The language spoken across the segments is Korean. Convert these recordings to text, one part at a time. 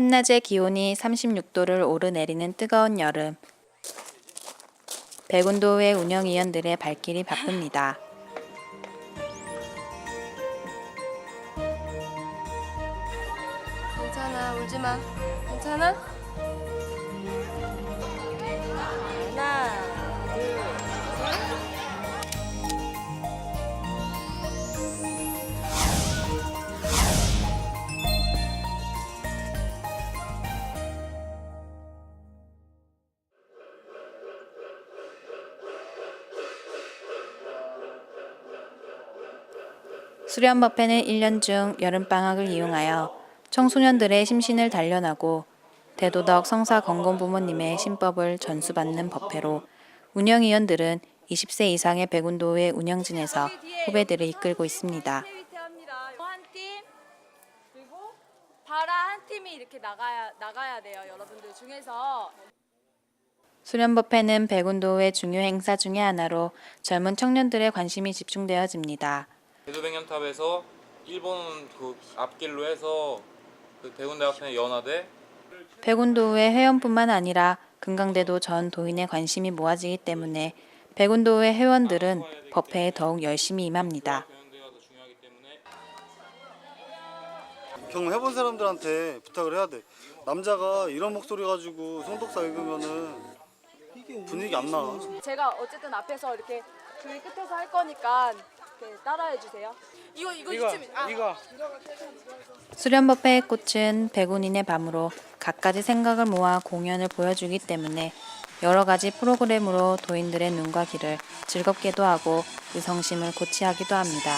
한낮의 기온이 36도를 오르내리는 뜨거운 여름. 백운도의 운영위원들의 발길이 바쁩니다. 괜찮아 울지 마 괜찮아? 수련 법회는 1년 중 여름방학을 이용하여 청소년들의 심신을 단련하고 대도덕 성사 건공 부모님의 신법을 전수받는 법회로 운영위원들은 20세 이상의 백운도의 운영진에서 후배들을 이끌고 있습니다. 수련법회는 백운도의 중요 행사 중의 하나로 젊은 청년들의 관심이 집중되어집니다. 대도백년탑에서 일본 그 앞길로 해서 그 대군대학생의 연화대 백운도의 회원뿐만 아니라 금강대도 전 도인의 관심이 모아지기 때문에 백운도의 회원들은 법회에 더욱 열심히 임합니다. 경험해본 사람들한테 부탁을 해야 돼. 남자가 이런 목소리 가지고 송독사 읽으면은 분위기 안 나. 제가 어쨌든 앞에서 이렇게 줄 끝에서 할 거니까 이렇게 따라해 주세요. 이거 이거 이쯤 아, 이거. 수련법회의 꽃은 백운인의 밤으로 갖가지 생각을 모아 공연을 보여주기 때문에 여러 가지 프로그램으로 도인들의 눈과 귀를 즐겁게도 하고 의성심을 고취하기도 합니다.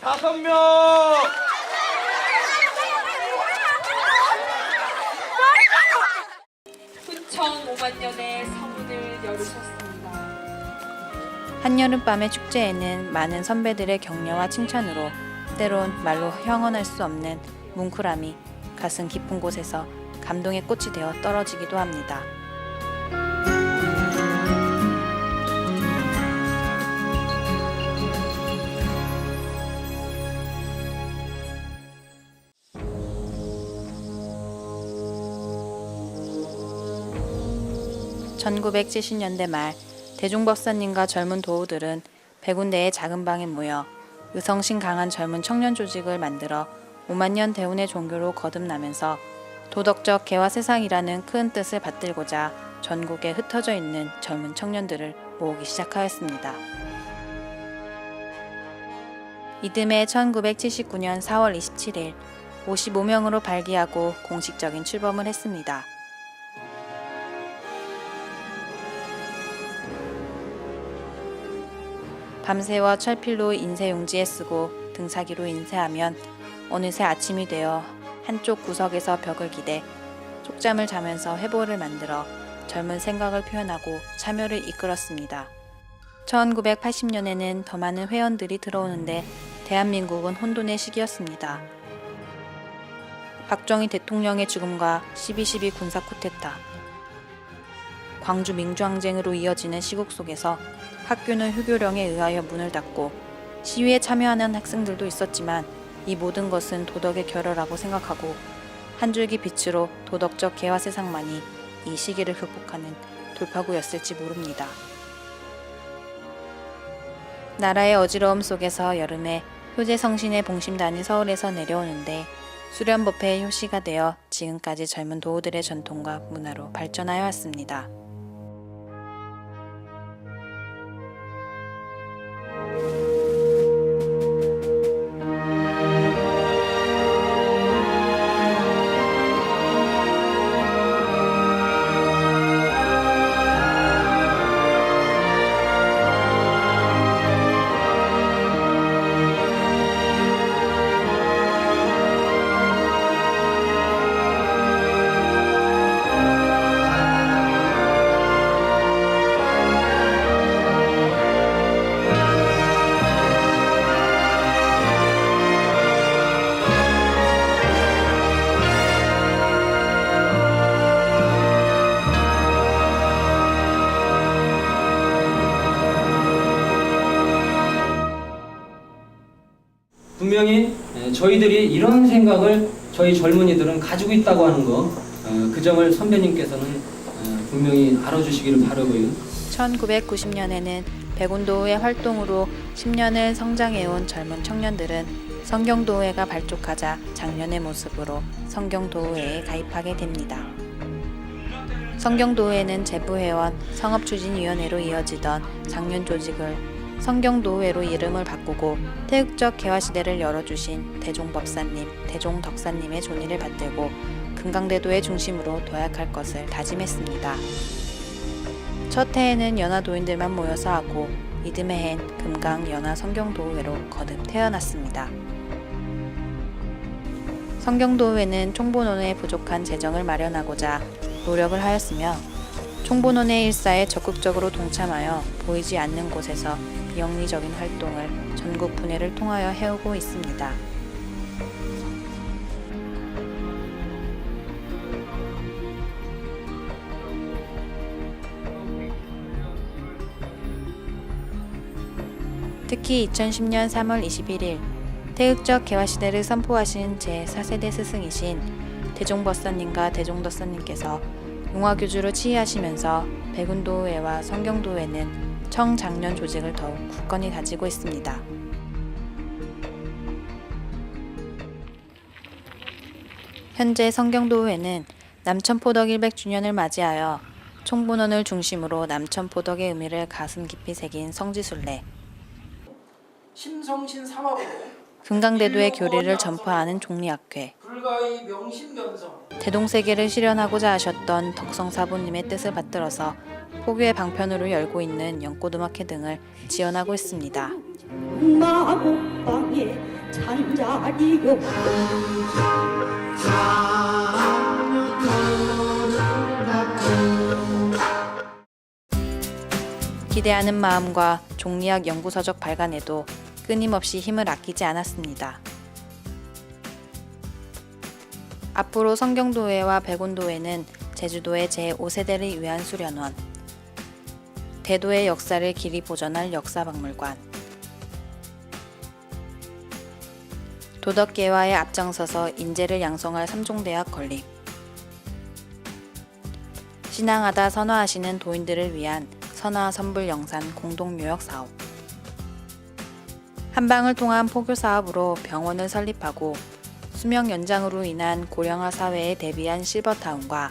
다섯 명 훈청 5만 년의 서문을 열으셨습니다. 한여름 밤의 축제에는 많은 선배들의 격려와 칭찬으로 때론 말로 형언할 수 없는 뭉클함이 가슴 깊은 곳에서 감동의 꽃이 되어 떨어지기도 합니다. (1970년대) 말 대중법사님과 젊은 도우들은 백운대의 작은 방에 모여 의성심 강한 젊은 청년 조직을 만들어 5만 년 대운의 종교로 거듭나면서 도덕적 개화 세상이라는 큰 뜻을 받들고자 전국에 흩어져 있는 젊은 청년들을 모으기 시작하였습니다. 이듬해 1979년 4월 27일 55명으로 발기하고 공식적인 출범을 했습니다. 밤새워 철필로 인쇄 용지에 쓰고 등사기로 인쇄하면 어느새 아침이 되어 한쪽 구석에서 벽을 기대 쪽잠을 자면서 회보를 만들어 젊은 생각을 표현하고 참여를 이끌었습니다. 1980년에는 더 많은 회원들이 들어오는데 대한민국은 혼돈의 시기였습니다. 박정희 대통령의 죽음과 12.12 군사 쿠데타, 광주 민주항쟁으로 이어지는 시국 속에서 학교는 휴교령에 의하여 문을 닫고 시위에 참여하는 학생들도 있었지만 이 모든 것은 도덕의 결여라고 생각하고 한 줄기 빛으로 도덕적 개화 세상만이 이 시기를 극복하는 돌파구였을지 모릅니다. 나라의 어지러움 속에서 여름에 효제성신의 봉심단이 서울에서 내려오는데 수련법회의 효시가 되어 지금까지 젊은 도우들의 전통과 문화로 발전하여 왔습니다. 에, 저희들이 이런 생각을 저희 젊은이들은 가지고 있다고 하는 거, 어, 그 점을 선배님께서는 어, 분명히 알아주시기를 바라고요. 1990년에는 백운도회 활동으로 10년을 성장해온 젊은 청년들은 성경도회가 발족하자 작년의 모습으로 성경도회에 가입하게 됩니다. 성경도회는 재부회원, 성업추진위원회로 이어지던 작년 조직을 성경도회로 이름을 바꾸고 태극적 개화 시대를 열어주신 대종법사님, 대종덕사님의 존의를 받들고 금강대도의 중심으로 도약할 것을 다짐했습니다. 첫 해에는 연화도인들만 모여서 하고 이듬해 hen 금강 연화 성경도회로 거듭 태어났습니다. 성경도회는 총본원에 부족한 재정을 마련하고자 노력을 하였으며 총본원의 일사에 적극적으로 동참하여 보이지 않는 곳에서 비 영리적인 활동을 전국 분해를 통하여 해오고 있습니다. 특히 2010년 3월 21일 태극적 개화시대를 선포하신 제4세대 스승이신 대종법사님과 대종덕사님께서 용화교주로 치의하시면서 백운도회와 성경도회는 청장년 조직을 더욱 굳건히 가지고 있습니다. 현재 성경도회는 남천포덕 100주년을 맞이하여 총본원을 중심으로 남천포덕의 의미를 가슴 깊이 새긴 성지순례, 심성신 삼합으로 금강대도의 교리를 전파하는 종리학회, 대동세계를 실현하고자 하셨던 덕성 사부님의 뜻을 받들어서 포교의 방편으로 열고 있는 연꽃음악회 등을 지원하고 있습니다. 기대하는 마음과 종리학 연구서적 발간에도 끊임없이 힘을 아끼지 않았습니다. 앞으로 성경도회와 백운도회는 제주도의 제5세대를 위한 수련원, 대도의 역사를 길이 보존할 역사박물관, 도덕계화에 앞장서서 인재를 양성할 삼종대학 건립, 신앙하다 선화하시는 도인들을 위한 선화 선불 영산 공동묘역 사업, 한방을 통한 포교 사업으로 병원을 설립하고 수명 연장으로 인한 고령화 사회에 대비한 실버타운과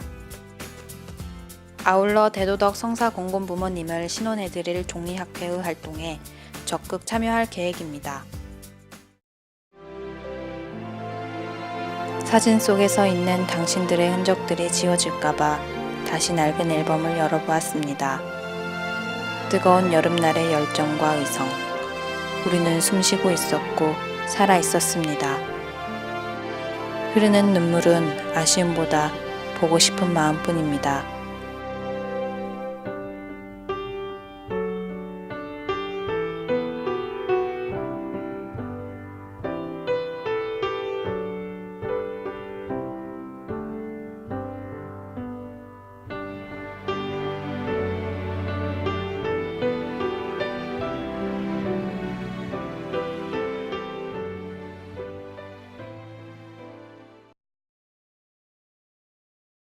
아울러 대도덕 성사 공공 부모님을 신원해드릴 종리학회의 활동에 적극 참여할 계획입니다. 사진 속에 서 있는 당신들의 흔적들이 지워질까봐 다시 낡은 앨범을 열어보았습니다. 뜨거운 여름날의 열정과 의성. 우리는 숨쉬고 있었고 살아 있었습니다. 흐르는 눈물은 아쉬움보다 보고 싶은 마음뿐입니다.